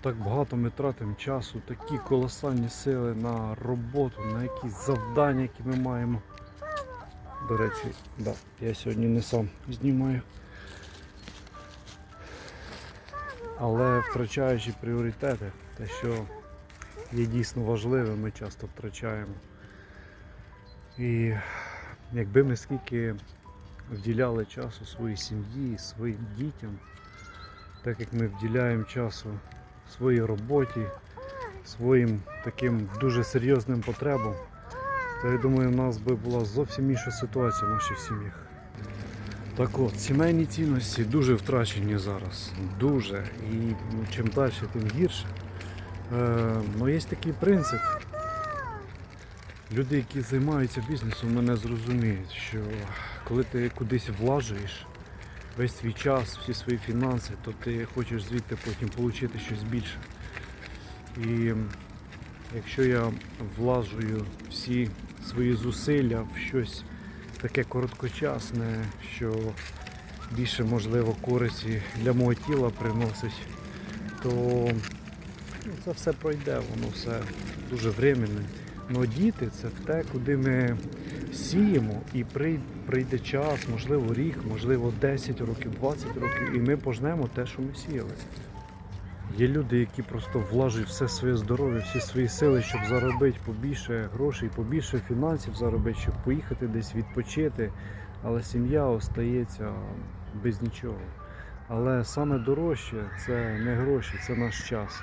Так багато ми тратимо часу, такі колосальні сили на роботу, на якісь завдання, які ми маємо. До речі, да, я сьогодні не сам знімаю. Але втрачаючи пріоритети, те, що є дійсно важливим, ми часто втрачаємо. І якби ми скільки вділяли часу своїй сім'ї, своїм дітям, так як ми вділяємо часу своїй роботі, своїм таким дуже серйозним потребам, то я думаю, в нас би була зовсім інша ситуація в наших сім'ях. Так от, сімейні цінності дуже втрачені зараз. Дуже. І ну, чим далі, тим гірше. Е, ну, є такий принцип. Люди, які займаються бізнесом, мене зрозуміють, що коли ти кудись влажуєш весь свій час, всі свої фінанси, то ти хочеш звідти потім отримати щось більше. І якщо я влажую всі свої зусилля в щось таке короткочасне, що більше можливо користі для мого тіла приносить, то ну, це все пройде, воно все дуже временне. Но діти це те, куди ми сіємо, і прийде час, можливо, рік, можливо, 10 років, 20 років, і ми пожнемо те, що ми сіяли. Є люди, які просто влажують все своє здоров'я, всі свої сили, щоб заробити побільше грошей, побільше фінансів заробити, щоб поїхати десь відпочити. Але сім'я остається без нічого. Але саме дорожче це не гроші, це наш час.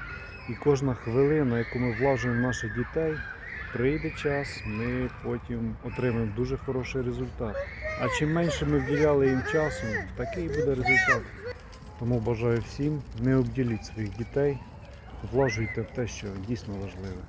І кожна хвилина, яку ми влажуємо в наших дітей, прийде час, ми потім отримаємо дуже хороший результат. А чим менше ми вділяли їм часу, такий буде результат. Тому бажаю всім не обділіть своїх дітей, влажуйте в те, що дійсно важливе.